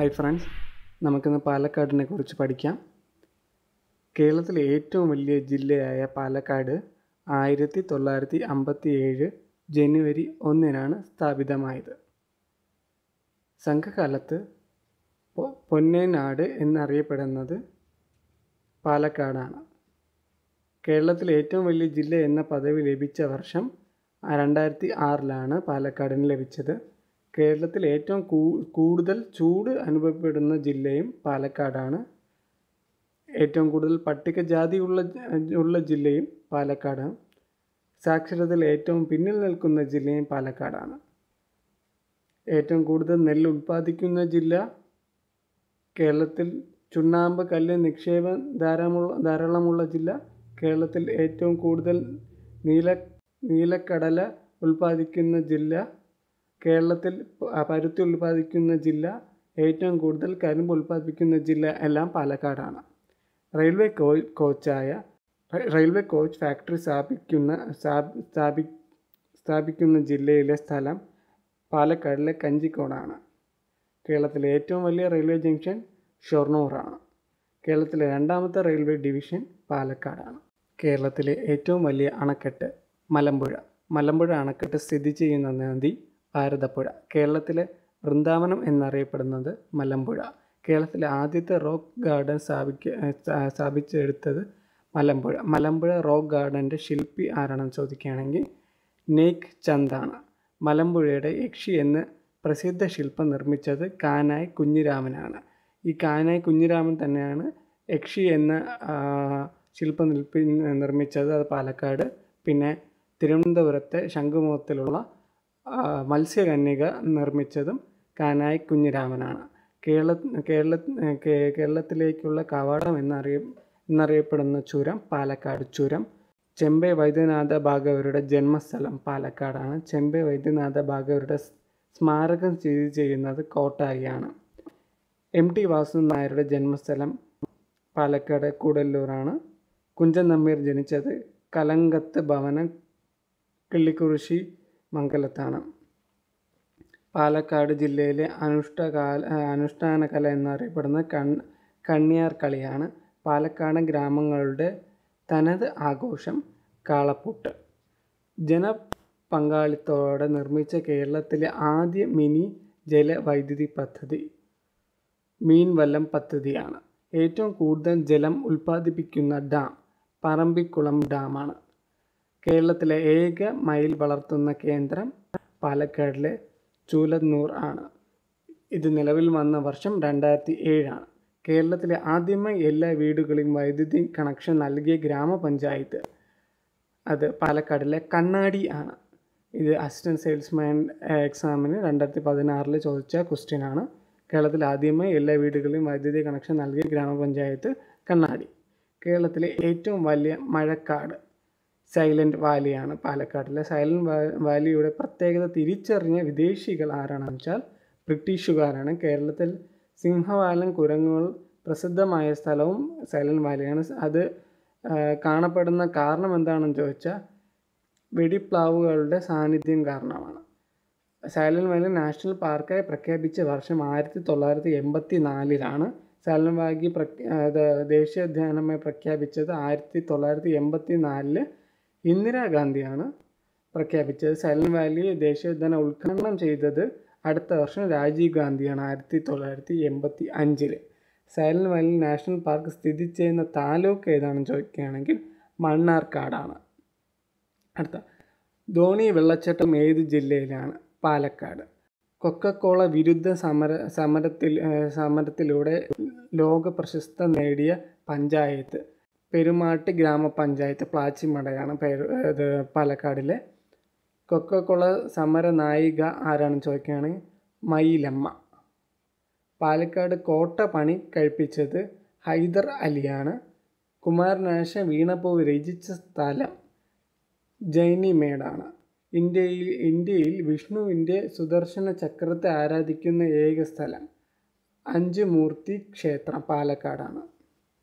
Hi friends നമുക്കിന്ന് പാലക്കാടിനെ കുറിച്ച് പഠിക്കാം. കേരളത്തിലെ ഏറ്റവും വലിയ ജില്ലയായ പാലക്കാട് ആയിരത്തി തൊള്ളായിരത്തി അമ്പത്തി ഏഴ് ജനുവരി ഒന്നിനാണ് സ്ഥാപിതമായത്. സംഘകാലത്ത് പൊന്നേനാട് എന്നറിയപ്പെടുന്നത് പാലക്കാടാണ്. കേരളത്തിലെ ഏറ്റവും വലിയ ജില്ല എന്ന പദവി ലഭിച്ച വർഷം രണ്ടായിരത്തി ആറിലാണ് പാലക്കാടിന് ലഭിച്ചത്. കേരളത്തിൽ ഏറ്റവും കൂടുതൽ ചൂട് അനുഭവപ്പെടുന്ന ജില്ലയും പാലക്കാടാണ്. ഏറ്റവും കൂടുതൽ പട്ടികജാതി ഉള്ള ഉള്ള ജില്ലയും പാലക്കാടാണ്. സാക്ഷരതയിൽ ഏറ്റവും പിന്നിൽ നിൽക്കുന്ന ജില്ലയും പാലക്കാടാണ്. ഏറ്റവും കൂടുതൽ നെല്ല് ഉൽപ്പാദിക്കുന്ന ജില്ല കേരളത്തിൽ ചുണ്ണാമ്പ് കല്ല് നിക്ഷേപം ധാരാളമുള്ള ധാരാളമുള്ള ജില്ല കേരളത്തിൽ ഏറ്റവും കൂടുതൽ നീല നീലക്കടല ഉൽപ്പാദിക്കുന്ന ജില്ല കേരളത്തിൽ പരുത്തി ഉൽപ്പാദിക്കുന്ന ജില്ല ഏറ്റവും കൂടുതൽ കരിമ്പ് ഉൽപ്പാദിപ്പിക്കുന്ന ജില്ല എല്ലാം പാലക്കാടാണ്. റെയിൽവേ കോ കോച്ചായ റെയിൽവേ കോച്ച് ഫാക്ടറി സ്ഥാപിക്കുന്ന സ്ഥാപി സ്ഥാപി സ്ഥാപിക്കുന്ന ജില്ലയിലെ സ്ഥലം പാലക്കാടിലെ കഞ്ചിക്കോടാണ്. കേരളത്തിലെ ഏറ്റവും വലിയ റെയിൽവേ ജംഗ്ഷൻ ഷൊർണൂറാണ്. കേരളത്തിലെ രണ്ടാമത്തെ റെയിൽവേ ഡിവിഷൻ പാലക്കാടാണ്. കേരളത്തിലെ ഏറ്റവും വലിയ അണക്കെട്ട് മലമ്പുഴ. മലമ്പുഴ അണക്കെട്ട് സ്ഥിതി ചെയ്യുന്ന നദി ഭാരതപ്പുഴ കേരളത്തിലെ വൃന്ദാവനം എന്നറിയപ്പെടുന്നത് മലമ്പുഴ. കേരളത്തിലെ ആദ്യത്തെ റോക്ക് ഗാർഡൻ സ്ഥാപിക്ക സ്ഥാപിച്ചെടുത്തത് മലമ്പുഴ. മലമ്പുഴ റോക്ക് ഗാർഡന്റെ ശില്പി ആരാണെന്ന് ചോദിക്കുകയാണെങ്കിൽ നെയ്ക്ക് ചന്ദാണ്. മലമ്പുഴയുടെ യക്ഷി എന്ന് പ്രസിദ്ധ ശില്പം നിർമ്മിച്ചത് കാനായി കുഞ്ഞിരാമനാണ്. ഈ കാനായി കുഞ്ഞിരാമൻ തന്നെയാണ് യക്ഷി എന്ന ശില്പം നിർമ്മിച്ചത്. അത് പാലക്കാട്. പിന്നെ തിരുവനന്തപുരത്തെ ശംഖുമുഖത്തിലുള്ള മത്സ്യകന്യക നിർമ്മിച്ചതും കാനായി കുഞ്ഞിരാമനാണ്. കേരള കേരള കേരളത്തിലേക്കുള്ള കവാടം എന്നറിയ എന്നറിയപ്പെടുന്ന ചുരം പാലക്കാട് ചുരം. ചെമ്പൈ വൈദ്യനാഥ ഭാഗവരുടെ ജന്മസ്ഥലം പാലക്കാടാണ്. ചെമ്പൈ വൈദ്യനാഥ ഭാഗവരുടെ സ്മാരകം സ്ഥിതി ചെയ്യുന്നത് കോട്ടായിയാണ് എം ടി വാസു നായരുടെ ജന്മസ്ഥലം പാലക്കാട് കൂടല്ലൂരാണ്. കുഞ്ചൻ നമ്പീർ ജനിച്ചത് കലങ്കത്ത് ഭവനം കിള്ളിക്കുറിശി മംഗലത്താണ്. പാലക്കാട് ജില്ലയിലെ അനുഷ്ഠകാല അനുഷ്ഠാന കല എന്നറിയപ്പെടുന്ന കൺ കണ്ണിയാർ കളിയാണ്. പാലക്കാട് ഗ്രാമങ്ങളുടെ തനത് ആഘോഷം കാളപ്പൂട്ട്. ജനപങ്കാളിത്തോടെ നിർമ്മിച്ച കേരളത്തിലെ ആദ്യ മിനി ജലവൈദ്യുതി പദ്ധതി മീൻവല്ലം പദ്ധതിയാണ്. ഏറ്റവും കൂടുതൽ ജലം ഉൽപ്പാദിപ്പിക്കുന്ന ഡാം പറമ്പിക്കുളം ഡാമാണ്. കേരളത്തിലെ ഏക മയിൽ വളർത്തുന്ന കേന്ദ്രം പാലക്കാടിലെ ചൂലന്നൂർ ആണ്. ഇത് നിലവിൽ വന്ന വർഷം രണ്ടായിരത്തി ഏഴാണ് കേരളത്തിലെ ആദ്യമായി എല്ലാ വീടുകളിലും വൈദ്യുതി കണക്ഷൻ നൽകിയ ഗ്രാമപഞ്ചായത്ത് അത് പാലക്കാടിലെ കണ്ണാടി ആണ്. ഇത് അസിസ്റ്റന്റ് സെയിൽസ്മാൻ എക്സാമിന് രണ്ടായിരത്തി പതിനാറിൽ ചോദിച്ച ക്വസ്റ്റ്യൻ ആണ്. കേരളത്തിൽ ആദ്യമായി എല്ലാ വീടുകളിലും വൈദ്യുതി കണക്ഷൻ നൽകിയ ഗ്രാമപഞ്ചായത്ത് കണ്ണാടി. കേരളത്തിലെ ഏറ്റവും വലിയ മഴക്കാട് സൈലന്റ് വാലിയാണ് പാലക്കാടിലെ. സൈലന്റ് വാലിയുടെ പ്രത്യേകത തിരിച്ചറിഞ്ഞ വിദേശികൾ ആരാണെന്ന് വെച്ചാൽ ബ്രിട്ടീഷുകാരാണ്. കേരളത്തിൽ സിംഹവാലൻ കുരങ്ങുകൾ പ്രസിദ്ധമായ സ്ഥലവും സൈലന്റ് വാലിയാണ്. അത് കാണപ്പെടുന്ന കാരണം എന്താണെന്ന് ചോദിച്ചാൽ വെടിപ്ലാവുകളുടെ സാന്നിധ്യം കാരണമാണ്. സൈലന്റ് വാലി നാഷണൽ പാർക്കായി പ്രഖ്യാപിച്ച വർഷം ആയിരത്തി തൊള്ളായിരത്തി എൺപത്തി നാലിലാണ് സൈലന്റ് വാലി പ്രഖ്യാ ദേശീയോദ്യാനമായി പ്രഖ്യാപിച്ചത് ആയിരത്തി തൊള്ളായിരത്തി എൺപത്തി നാലിൽ ഇന്ദിരാഗാന്ധിയാണ് പ്രഖ്യാപിച്ചത്. സൈലന്റ് വാലി ദേശീയോദ്യാനം ഉദ്ഘാടനം ചെയ്തത് അടുത്ത വർഷം രാജീവ് ഗാന്ധിയാണ് ആയിരത്തി തൊള്ളായിരത്തി എൺപത്തി അഞ്ചിൽ സൈലന്റ് വാലി നാഷണൽ പാർക്ക് സ്ഥിതി ചെയ്യുന്ന താലൂക്ക് ഏതാണെന്ന് ചോദിക്കുകയാണെങ്കിൽ മണ്ണാർക്കാടാണ്. അടുത്ത ധോണി വെള്ളച്ചാട്ടം ഏത് ജില്ലയിലാണ്? പാലക്കാട്. കൊക്കക്കോള വിരുദ്ധ സമര സമരത്തിൽ സമരത്തിലൂടെ ലോക പ്രശസ്ത നേടിയ പഞ്ചായത്ത്. പെരുമാട്ടി ഗ്രാമപഞ്ചായത്ത് പ്ലാച്ചിമടയാണ് പേര് ഇത് പാലക്കാടിലെ. കൊക്കക്കുള സമര നായിക ആരാണെന്ന് ചോദിക്കുകയാണെങ്കിൽ മയിലമ്മ. പാലക്കാട് കോട്ട പണി കഴിപ്പിച്ചത് ഹൈദർ അലിയാണ്. കുമാരനാശ വീണപ്പൂവ് രചിച്ച സ്ഥലം ജൈനിമേടാണ് ഇന്ത്യയിൽ ഇന്ത്യയിൽ വിഷ്ണുവിന്റെ സുദർശന ചക്രത്തെ ആരാധിക്കുന്ന ഏക സ്ഥലം അഞ്ചുമൂർത്തി ക്ഷേത്രം പാലക്കാടാണ്.